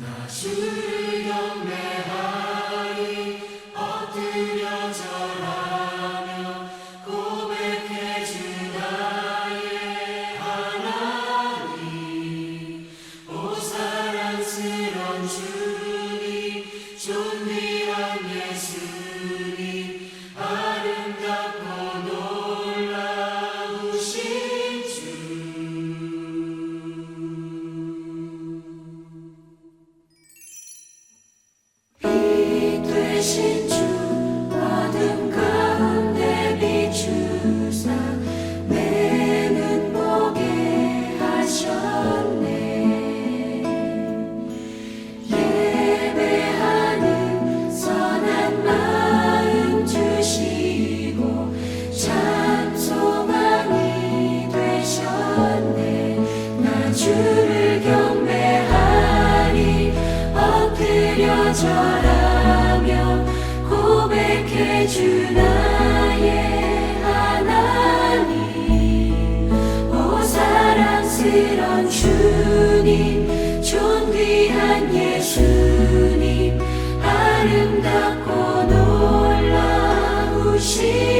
나 사랑스런 주님 존귀한 예수님 아름답고 놀라우신